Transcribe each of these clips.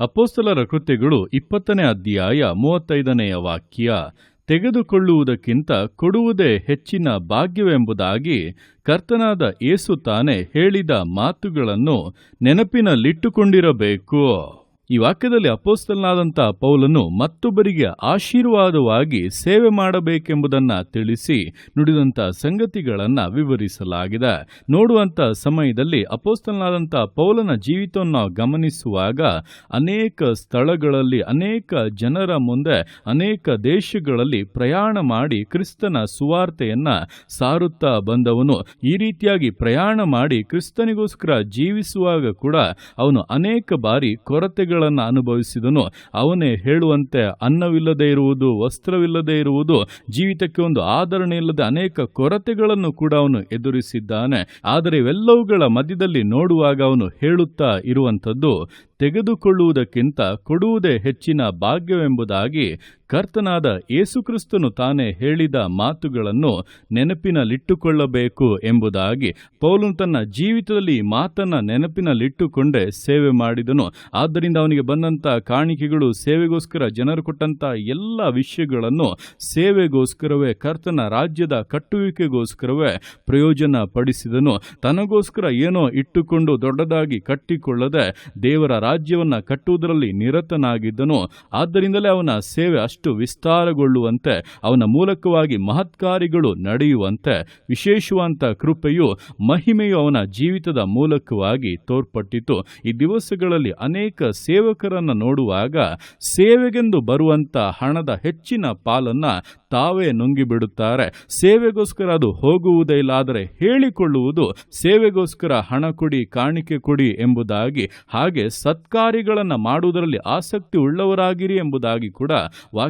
ಅಪೋಸ್ತಲರ ಕೃತ್ಯಗಳು ಇಪ್ಪತ್ತನೇ ಅಧ್ಯಾಯ ಮೂವತ್ತೈದನೆಯ ವಾಕ್ಯ. ತೆಗೆದುಕೊಳ್ಳುವುದಕ್ಕಿಂತ ಕೊಡುವುದೇ ಹೆಚ್ಚಿನ ಭಾಗ್ಯವೆಂಬುದಾಗಿ ಕರ್ತನಾದ ಏಸು ತಾನೇ ಹೇಳಿದ ಮಾತುಗಳನ್ನು ನೆನಪಿನಲ್ಲಿಟ್ಟುಕೊಂಡಿರಬೇಕು. ಈ ವಾಕ್ಯದಲ್ಲಿ ಅಪೋಸ್ತಲನಾದಂಥ ಪೌಲನ್ನು ಮತ್ತೊಬ್ಬರಿಗೆ ಆಶೀರ್ವಾದವಾಗಿ ಸೇವೆ ಮಾಡಬೇಕೆಂಬುದನ್ನು ತಿಳಿಸಿ ನುಡಿದಂಥ ಸಂಗತಿಗಳನ್ನು ವಿವರಿಸಲಾಗಿದೆ. ನೋಡುವಂಥ ಸಮಯದಲ್ಲಿ ಅಪೋಸ್ತಲನಾದಂಥ ಪೌಲನ ಜೀವಿತವನ್ನು ಗಮನಿಸುವಾಗ ಅನೇಕ ಸ್ಥಳಗಳಲ್ಲಿ, ಅನೇಕ ಜನರ ಮುಂದೆ, ಅನೇಕ ದೇಶಗಳಲ್ಲಿ ಪ್ರಯಾಣ ಮಾಡಿ ಕ್ರಿಸ್ತನ ಸುವಾರ್ತೆಯನ್ನು ಸಾರುತ್ತಾ ಬಂದವನು. ಈ ರೀತಿಯಾಗಿ ಪ್ರಯಾಣ ಮಾಡಿ ಕ್ರಿಸ್ತನಿಗೋಸ್ಕರ ಜೀವಿಸುವಾಗ ಕೂಡ ಅವನು ಅನೇಕ ಬಾರಿ ಕೊರತೆಗಳನ್ನು ಅನುಭವಿಸಿದನು. ಅವನೇ ಹೇಳುವಂತೆ ಅನ್ನವಿಲ್ಲದೆ ಇರುವುದು, ವಸ್ತ್ರವಿಲ್ಲದೆ ಇರುವುದು, ಜೀವಿತಕ್ಕೆ ಒಂದು ಆಧರಣೆ ಇಲ್ಲದೆ ಅನೇಕ ಕೊರತೆಗಳನ್ನು ಕೂಡ ಅವನು ಎದುರಿಸಿದ್ದಾನೆ. ಆದರೆ ಇವೆಲ್ಲವುಗಳ ಮಧ್ಯದಲ್ಲಿ ನೋಡುವಾಗ ಅವನು ಹೇಳುತ್ತಾ ಇರುವಂಥದ್ದು, ತೆಗೆದುಕೊಳ್ಳುವುದಕ್ಕಿಂತ ಕೊಡುವುದೇ ಹೆಚ್ಚಿನ ಭಾಗ್ಯವೆಂಬುದಾಗಿ ಕರ್ತನಾದ ಯೇಸುಕ್ರಿಸ್ತನು ತಾನೇ ಹೇಳಿದ ಮಾತುಗಳನ್ನು ನೆನಪಿನಲ್ಲಿಟ್ಟುಕೊಳ್ಳಬೇಕು ಎಂಬುದಾಗಿ ಪೌಲನು ತನ್ನ ಜೀವಿತದಲ್ಲಿ ಮಾತನ್ನು ನೆನಪಿನಲ್ಲಿಟ್ಟುಕೊಂಡೇ ಸೇವೆ ಮಾಡಿದನು. ಆದ್ದರಿಂದ ಅವನಿಗೆ ಬಂದಂಥ ಕಾಣಿಕೆಗಳು ಸೇವೆಗೋಸ್ಕರ ಜನರು ಕೊಟ್ಟಂಥ ಎಲ್ಲ ವಿಷಯಗಳನ್ನು ಸೇವೆಗೋಸ್ಕರವೇ, ಕರ್ತನ ರಾಜ್ಯದ ಕಟ್ಟುವಿಕೆಗೋಸ್ಕರವೇ ಪ್ರಯೋಜನ ಪಡಿಸಿದನು. ತನಗೋಸ್ಕರ ಏನೋ ಇಟ್ಟುಕೊಂಡು ದೊಡ್ಡದಾಗಿ ಕಟ್ಟಿಕೊಳ್ಳದೆ ದೇವರ ರಾಜ್ಯವನ್ನು ಕಟ್ಟುವುದರಲ್ಲಿ ನಿರತನಾಗಿದ್ದನು. ಆದ್ದರಿಂದಲೇ ಅವನ ಸೇವೆ ಅಷ್ಟು ವಿಸ್ತಾರಗೊಳ್ಳುವಂತೆ, ಅವನ ಮೂಲಕವಾಗಿ ಮಹತ್ಕಾರಿಗಳು ನಡೆಯುವಂತೆ ವಿಶೇಷವಂತ ಕೃಪೆಯು ಮಹಿಮೆಯು ಅವನ ಜೀವಿತದ ಮೂಲಕವಾಗಿ ತೋರ್ಪಟ್ಟಿತು. ಈ ದಿವಸಗಳಲ್ಲಿ ಅನೇಕ ಸೇವಕರನ್ನು ನೋಡುವಾಗ ಸೇವೆಗೆಂದು ಬರುವಂತ ಹಣದ ಹೆಚ್ಚಿನ ಪಾಲನ್ನು ತಾವೇ ನುಂಗಿಬಿಡುತ್ತಾರೆ. ಸೇವೆಗೋಸ್ಕರ ಅದು ಹೋಗುವುದೇ ಇಲ್ಲ, ಆದರೆ ಹೇಳಿಕೊಳ್ಳುವುದು ಸೇವೆಗೋಸ್ಕರ ಹಣ ಕೊಡಿ, ಕಾಣಿಕೆ ಕೊಡಿ ಎಂಬುದಾಗಿ, ಹಾಗೆ ಸತ್ಕಾರ್ಯಗಳನ್ನು ಮಾಡುವುದರಲ್ಲಿ ಆಸಕ್ತಿ ಉಳ್ಳವರಾಗಿರಿ ಎಂಬುದಾಗಿ ಕೂಡ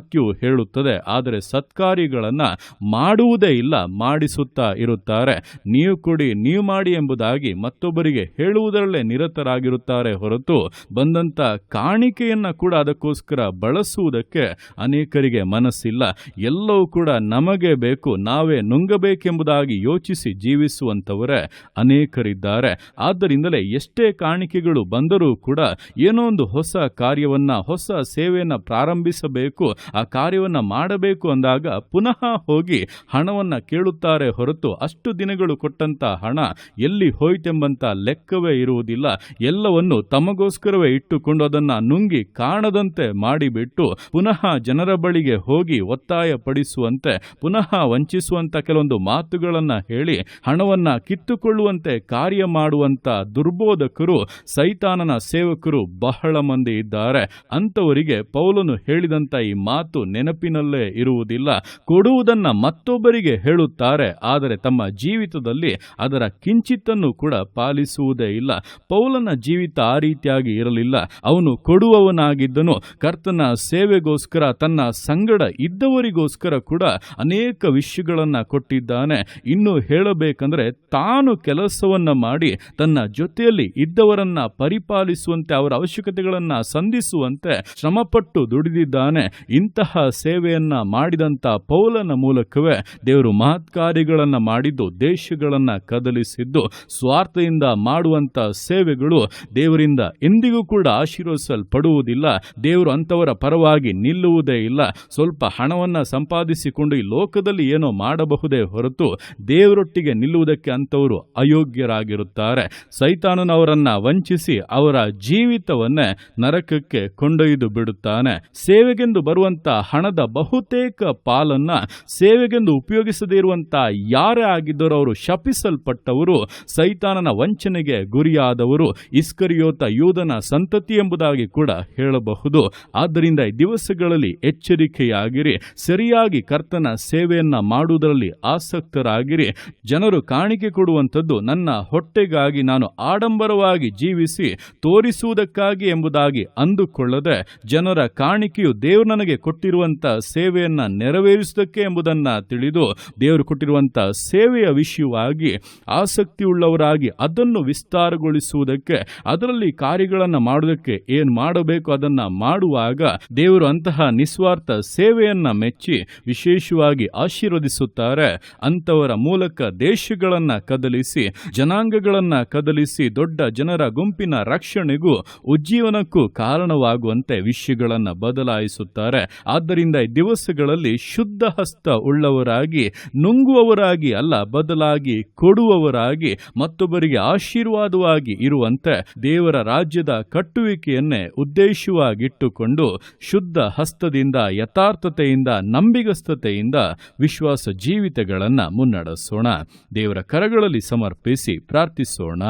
ವಾಕ್ಯವು ಹೇಳುತ್ತದೆ, ಆದರೆ ಸತ್ಕಾರ್ಯಗಳನ್ನು ಮಾಡುವುದೇ ಇಲ್ಲ, ಮಾಡಿಸುತ್ತಾ ಇರುತ್ತಾರೆ. ನೀವು ಕೊಡಿ ನೀವು ಮಾಡಿ ಎಂಬುದಾಗಿ ಮತ್ತೊಬ್ಬರಿಗೆ ಹೇಳುವುದರಲ್ಲೇ ನಿರತರಾಗಿರುತ್ತಾರೆ ಹೊರತು ಬಂದಂಥ ಕಾಣಿಕೆಯನ್ನು ಕೂಡ ಅದಕ್ಕೋಸ್ಕರ ಬಳಸುವುದಕ್ಕೆ ಅನೇಕರಿಗೆ ಮನಸ್ಸಿಲ್ಲ. ಎಲ್ಲವೂ ಕೂಡ ನಮಗೆ ಬೇಕು, ನಾವೇ ನುಂಗಬೇಕೆಂಬುದಾಗಿ ಯೋಚಿಸಿ ಜೀವಿಸುವಂಥವರೇ ಅನೇಕರಿದ್ದಾರೆ. ಆದ್ದರಿಂದಲೇ ಎಷ್ಟೇ ಕಾಣಿಕೆಗಳು ಬಂದರೂ ಕೂಡ ಏನೋ ಒಂದು ಹೊಸ ಕಾರ್ಯವನ್ನು, ಹೊಸ ಸೇವೆಯನ್ನು ಪ್ರಾರಂಭಿಸಬೇಕು ಆ ಕಾರ್ಯವನ್ನ ಮಾಡಬೇಕು ಅಂದಾಗ ಪುನಃ ಹೋಗಿ ಹಣವನ್ನ ಕೇಳುತ್ತಾರೆ ಹೊರತು ಅಷ್ಟು ದಿನಗಳು ಕೊಟ್ಟಂಥ ಹಣ ಎಲ್ಲಿ ಹೋಯ್ತೆಂಬಂಥ ಲೆಕ್ಕವೇ ಇರುವುದಿಲ್ಲ. ಎಲ್ಲವನ್ನು ತಮಗೋಸ್ಕರವೇ ಇಟ್ಟುಕೊಂಡು ಅದನ್ನು ನುಂಗಿ ಕಾಣದಂತೆ ಮಾಡಿಬಿಟ್ಟು ಪುನಃ ಜನರ ಬಳಿಗೆ ಹೋಗಿ ಒತ್ತಾಯ ಪಡಿಸುವಂತೆ ಪುನಃ ವಂಚಿಸುವಂಥ ಕೆಲವೊಂದು ಮಾತುಗಳನ್ನು ಹೇಳಿ, ಹಣವನ್ನ ಕಿತ್ತುಕೊಳ್ಳುವಂತೆ ಕಾರ್ಯ ಮಾಡುವಂತ ದುರ್ಬೋಧಕರು, ಸೈತಾನನ ಸೇವಕರು ಬಹಳ ಮಂದಿ ಇದ್ದಾರೆ. ಅಂತವರಿಗೆ ಪೌಲನು ಹೇಳಿದಂತ ಈ ಮಾತು ನೆನಪಿನಲ್ಲೇ ಇರುವುದಿಲ್ಲ. ಕೊಡುವುದನ್ನ ಮತ್ತೊಬ್ಬರಿಗೆ ಹೇಳುತ್ತಾರೆ, ಆದರೆ ತಮ್ಮ ಜೀವಿತದಲ್ಲಿ ಅದರ ಕಿಂಚಿತ್ತನ್ನು ಕೂಡ ಪಾಲಿಸುವುದೇ ಇಲ್ಲ. ಪೌಲನ ಜೀವಿತ ಆ ರೀತಿಯಾಗಿ ಇರಲಿಲ್ಲ. ಅವನು ಕೊಡುವವನಾಗಿದ್ದನು. ಕರ್ತನ ಸೇವೆಗೋಸ್ಕರ, ತನ್ನ ಸಂಗಡ ಇದ್ದವರಿಗೋಸ್ಕರ ಕೂಡ ಅನೇಕ ವಿಷಯಗಳನ್ನ ಕೊಟ್ಟಿದ್ದಾನೆ. ಇನ್ನು ಹೇಳಬೇಕಂದ್ರೆ, ತಾನು ಕೆಲಸವನ್ನ ಮಾಡಿ, ತನ್ನ ಜೊತೆಯಲ್ಲಿ ಇದ್ದವರನ್ನ ಪರಿಪಾಲಿಸುವಂತೆ, ಅವರ ಅವಶ್ಯಕತೆಗಳನ್ನ ಸಂಧಿಸುವಂತೆ ಶ್ರಮಪಟ್ಟು ದುಡಿದಿದ್ದಾನೆ. ಇಂತಹ ಸೇವೆಯನ್ನ ಮಾಡಿದಂತ ಪೌಲನ ಮೂಲಕವೇ ದೇವರು ಮಹತ್ಕಾರ್ಯಗಳನ್ನ ಮಾಡಿದ್ದು, ದೇಶಗಳನ್ನ ಕದಲಿಸಿದ್ದು ಸ್ವಾರ್ಥದಿಂದ ಮಾಡುವಂತ ಸೇವೆಗಳು ದೇವರಿಂದ ಎಂದಿಗೂ ಕೂಡ ಆಶೀರ್ವಿಸಲ್ಪಡುವುದಿಲ್ಲ ದೇವರು ಅಂತವರ ಪರವಾಗಿ ನಿಲ್ಲುವುದೇ ಇಲ್ಲ. ಸ್ವಲ್ಪ ಹಣವನ್ನ ಸಂಪಾದಿಸಿಕೊಂಡು ಈ ಲೋಕದಲ್ಲಿ ಏನೋ ಮಾಡಬಹುದೇ ಹೊರತು ದೇವರೊಟ್ಟಿಗೆ ನಿಲ್ಲುವುದಕ್ಕೆ ಅಂತವರು ಅಯೋಗ್ಯರಾಗಿರುತ್ತಾರೆ. ಸೈತಾನನವರನ್ನ ವಂಚಿಸಿ ಅವರ ಜೀವಿತವನ್ನೇ ನರಕಕ್ಕೆ ಕೊಂಡೊಯ್ದು ಬಿಡುತ್ತಾನೆ. ಸೇವೆಗೆಂದು ಬರುವಂತ ಹಣದ ಬಹುತೇಕ ಪಾಲನ್ನ ಸೇವೆಗೆಂದು ಉಪಯೋಗಿಸದೇ ಇರುವಂತ ಯಾರೇ ಆಗಿದ್ದರೂ ಅವರು ಶಪಿಸಲ್ಪಟ್ಟವರು, ಸೈತಾನನ ವಂಚನೆಗೆ ಗುರಿಯಾದವರು, ಇಸ್ಕರಿಯೋತ ಯೂದನ ಸಂತತಿ ಎಂಬುದಾಗಿ ಕೂಡ ಹೇಳಬಹುದು. ಆದ್ದರಿಂದ ಈ ದಿವಸಗಳಲ್ಲಿ ಎಚ್ಚರಿಕೆಯಾಗಿರಿ, ಸರಿಯಾಗಿ ಕರ್ತನ ಸೇವೆಯನ್ನ ಮಾಡುವುದರಲ್ಲಿ ಆಸಕ್ತರಾಗಿರಿ. ಜನರು ಕಾಣಿಕೆ ಕೊಡುವಂಥದ್ದು ನನ್ನ ಹೊಟ್ಟೆಗಾಗಿ ನಾನು ಆಡಂಬರವಾಗಿ ಜೀವಿಸಿ ತೋರಿಸುವುದಕ್ಕಾಗಿ ಎಂಬುದಾಗಿ ಅಂದುಕೊಳ್ಳದೆ ಜನರ ಕಾಣಿಕೆಯು ದೇವರು ನನಗೆ ಕೊಟ್ಟಿರುವಂತ ಸೇವೆಯನ್ನ ನೆರವೇರಿಸೋದಕ್ಕೆ ಎಂಬುದನ್ನ ತಿಳಿದು ದೇವರು ಕೊಟ್ಟಿರುವಂಥ ಸೇವೆಯ ವಿಷಯವಾಗಿ ಆಸಕ್ತಿಯುಳ್ಳವರಾಗಿ ಅದನ್ನು ವಿಸ್ತಾರಗೊಳಿಸುವುದಕ್ಕೆ, ಅದರಲ್ಲಿ ಕಾರ್ಯಗಳನ್ನು ಮಾಡುವುದಕ್ಕೆ ಏನ್ ಮಾಡಬೇಕು ಅದನ್ನ ಮಾಡುವಾಗ ದೇವರು ಅಂತಹ ನಿಸ್ವಾರ್ಥ ಸೇವೆಯನ್ನ ಮೆಚ್ಚಿ ವಿಶೇಷವಾಗಿ ಆಶೀರ್ವದಿಸುತ್ತಾರೆ. ಅಂತವರ ಮೂಲಕ ದೇಶಗಳನ್ನ ಕದಲಿಸಿ, ಜನಾಂಗಗಳನ್ನ ಕದಲಿಸಿ, ದೊಡ್ಡ ಜನರ ಗುಂಪಿನ ರಕ್ಷಣೆಗೂ ಉಜ್ಜೀವನಕ್ಕೂ ಕಾರಣವಾಗುವಂತೆ ವಿಷಯಗಳನ್ನು ಬದಲಾಯಿಸುತ್ತಾರೆ. ಆದ್ದರಿಂದ ದಿವಸಗಳಲ್ಲಿ ಶುದ್ಧ ಹಸ್ತ ಉಳ್ಳವರಾಗಿ, ನುಂಗುವವರಾಗಿ ಅಲ್ಲ, ಬದಲಾಗಿ ಕೊಡುವವರಾಗಿ, ಮತ್ತೊಬ್ಬರಿಗೆ ಆಶೀರ್ವಾದವಾಗಿ ಇರುವಂತೆ ದೇವರ ರಾಜ್ಯದ ಕಟ್ಟುವಿಕೆಯನ್ನೇ ಉದ್ದೇಶವಾಗಿಟ್ಟುಕೊಂಡು ಶುದ್ಧ ಹಸ್ತದಿಂದ, ಯಥಾರ್ಥತೆಯಿಂದ, ನಂಬಿಗಸ್ತತೆಯಿಂದ ವಿಶ್ವಾಸ ಜೀವಿತಗಳನ್ನು ಮುನ್ನಡೆಸೋಣ. ದೇವರ ಕರಗಳಲ್ಲಿ ಸಮರ್ಪಿಸಿ ಪ್ರಾರ್ಥಿಸೋಣ.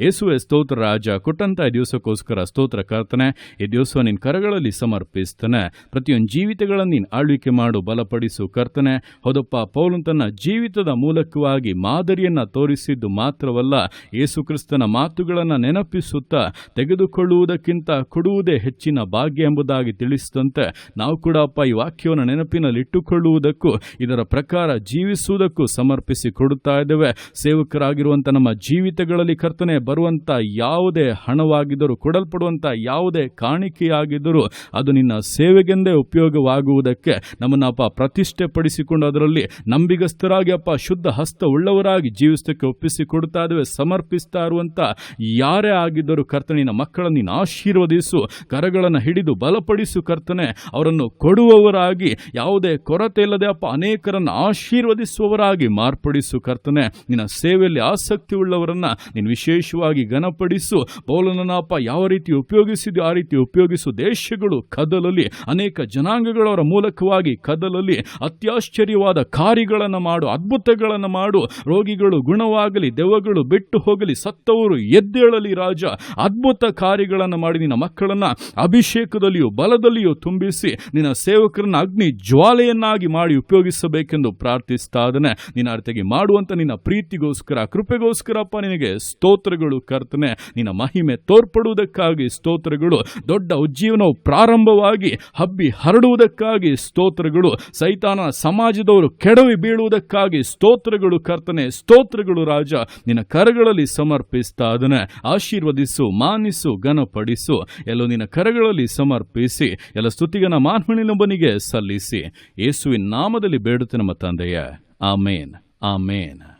ಯೇಸುವೆ ಸ್ತೋತ್ರ ರಾಜ, ಕೊಟ್ಟಂತ ಈ ದಿವಸಕ್ಕೋಸ್ಕರ ಸ್ತೋತ್ರ ಕರ್ತನೆ, ಈ ದಿವಸ ನಿನ್ನ ಕರಗಳಲ್ಲಿ ಸಮರ್ಪಿಸ್ತಾನೆ. ಪ್ರತಿಯೊಂದು ಜೀವಿತಗಳನ್ನು ನೀನು ಆಳ್ವಿಕೆ ಮಾಡು, ಬಲಪಡಿಸು ಕರ್ತನೆ. ಹೌದಪ್ಪ, ಪೌಲನ್ ತನ್ನ ಜೀವಿತದ ಮೂಲಕವಾಗಿ ಮಾದರಿಯನ್ನು ತೋರಿಸಿದ್ದು ಮಾತ್ರವಲ್ಲ, ಯೇಸು ಕ್ರಿಸ್ತನ ಮಾತುಗಳನ್ನು ನೆನಪಿಸುತ್ತಾ ತೆಗೆದುಕೊಳ್ಳುವುದಕ್ಕಿಂತ ಕೊಡುವುದೇ ಹೆಚ್ಚಿನ ಭಾಗ್ಯ ಎಂಬುದಾಗಿ ತಿಳಿಸಿದಂತೆ, ನಾವು ಕೂಡ ಅಪ್ಪ ಈ ವಾಕ್ಯವನ್ನು ನೆನಪಿನಲ್ಲಿಟ್ಟುಕೊಳ್ಳುವುದಕ್ಕೂ ಇದರ ಪ್ರಕಾರ ಜೀವಿಸುವುದಕ್ಕೂ ಸಮರ್ಪಿಸಿ ಕೊಡುತ್ತಾ ಇದ್ದೇವೆ. ಸೇವಕರಾಗಿರುವಂಥ ನಮ್ಮ ಜೀವಿತಗಳಲ್ಲಿ ಕರ್ತನೆ ಬರುವಂಥ ಯಾವುದೇ ಹಣವಾಗಿದ್ದರೂ ಕೊಡಲ್ಪಡುವಂಥ ಯಾವುದೇ ಕಾಣಿಕೆಯಾಗಿದ್ದರೂ ಅದು ನಿನ್ನ ಸೇವೆಗೆಂದೇ ಉಪಯೋಗವಾಗುವುದಕ್ಕೆ ನಮ್ಮನ್ನು ಅಪ್ಪ ಪ್ರತಿಷ್ಠೆ ಪಡಿಸಿಕೊಂಡು ಅದರಲ್ಲಿ ನಂಬಿಗಸ್ತರಾಗಿ ಅಪ್ಪ ಶುದ್ಧ ಹಸ್ತ ಉಳ್ಳವರಾಗಿ ಜೀವಿಸಕ್ಕೆ ಒಪ್ಪಿಸಿ ಕೊಡ್ತಾ ಇದ್ದೇವೆ, ಸಮರ್ಪಿಸ್ತಾ ಇರುವಂಥ ಯಾರೇ ಆಗಿದ್ದರೂ ಕರ್ತನಿನ ಮಕ್ಕಳನ್ನು ನೀನು ಆಶೀರ್ವದಿಸು, ಕರಗಳನ್ನು ಹಿಡಿದು ಬಲಪಡಿಸು ಕರ್ತನೆ, ಅವರನ್ನು ಕೊಡುವವರಾಗಿ, ಯಾವುದೇ ಕೊರತೆ ಇಲ್ಲದೆ ಅಪ್ಪ ಅನೇಕರನ್ನು ಆಶೀರ್ವದಿಸುವವರಾಗಿ ಮಾರ್ಪಡಿಸು ಕರ್ತನೆ, ನಿನ್ನ ಸೇವೆಯಲ್ಲಿ ಆಸಕ್ತಿ ಉಳ್ಳವರನ್ನು ನೀನು ವಿಶೇಷವಾಗಿ ಘನಪಡಿಸು. ಪೌಲನಪ್ಪ ಯಾವ ರೀತಿ ಉಪಯೋಗಿಸಿದೆ, ಆ ರೀತಿ ಉಪಯೋಗಿಸು ದೇಶಗಳು ಕದಲಲ್ಲಿ ಅನೇಕ ಜನಾಂಗಗಳವರ ಮೂಲಕವಾಗಿ ಕದಲಲ್ಲಿ ಅತ್ಯಾಶ್ಚರ್ಯವಾದ ಕಾರ್ಯಗಳನ್ನು ಮಾಡು, ಅದ್ಭುತಗಳನ್ನು ಮಾಡು. ರೋಗಿಗಳು ಗುಣವಾಗಲಿ, ದೆವ್ವಗಳು ಬಿಟ್ಟು ಹೋಗಲಿ, ಸತ್ತವರು ಎದ್ದೇಳಲಿ ರಾಜ. ಅದ್ಭುತ ಕಾರ್ಯಗಳನ್ನು ಮಾಡಿ ನಿನ್ನ ಮಕ್ಕಳನ್ನ ಅಭಿಷೇಕದಲ್ಲಿಯೂ ಬಲದಲ್ಲಿಯೂ ತುಂಬಿಸಿ. ನಿನ್ನ ಸೇವಕರನ್ನು ಅಗ್ನಿ ಜ್ವಾಲೆಯನ್ನಾಗಿ ಮಾಡಿ ಉಪಯೋಗಿಸಬೇಕೆಂದು ಪ್ರಾರ್ಥಿಸ್ತಾ ಇದ್ದಾನೆ. ನಿನ್ನ ಅರ್ಥಗೆ ಮಾಡುವಂತ ನಿನ್ನ ಪ್ರೀತಿಗೋಸ್ಕರ, ಕೃಪೆಗೋಸ್ಕರಪ್ಪ ನಿನಗೆ ಸ್ತೋತ್ರಗಳು ಕರ್ತನೆ, ನಿನ್ನ ಮಹಿಮೆ ತೋರ್ಪಡುವುದಕ್ಕಾಗಿ ಸ್ತೋತ್ರಗಳು, ದೊಡ್ಡ ಉಜ್ಜೀವನವು ಪ್ರಾರಂಭವಾಗಿ ಹಬ್ಬಿ ಹರಡುವುದಕ್ಕಾಗಿ ಸ್ತೋತ್ರಗಳು, ಸೈತಾನ ಸಮಾಜದವರು ಕೆಡವಿ ಬೀಳುವುದಕ್ಕಾಗಿ ಸ್ತೋತ್ರಗಳು ಕರ್ತನೆ, ಸ್ತೋತ್ರಗಳು ರಾಜ, ನಿನ್ನ ಕರಗಳಲ್ಲಿ ಸಮರ್ಪಿಸ್ತಾ ಅದನ್ನ ಆಶೀರ್ವದಿಸು, ಮಾನಿಸು, ಘನಪಡಿಸು. ಎಲ್ಲೋ ನಿನ್ನ ಕರಗಳಲ್ಲಿ ಸಮರ್ಪಿಸಿ, ಎಲ್ಲ ಸ್ತುತಿಗನ ಮಾನ್ಮಣಿನೊಬ್ಬನಿಗೆ ಸಲ್ಲಿಸಿ. ಯೇಸುವಿನ ನಾಮದಲ್ಲಿ ಬೇಡುತ್ತೆ ನಮ್ಮ ತಂದೆಯ. ಆಮೇನ್. ಆಮೇನ್.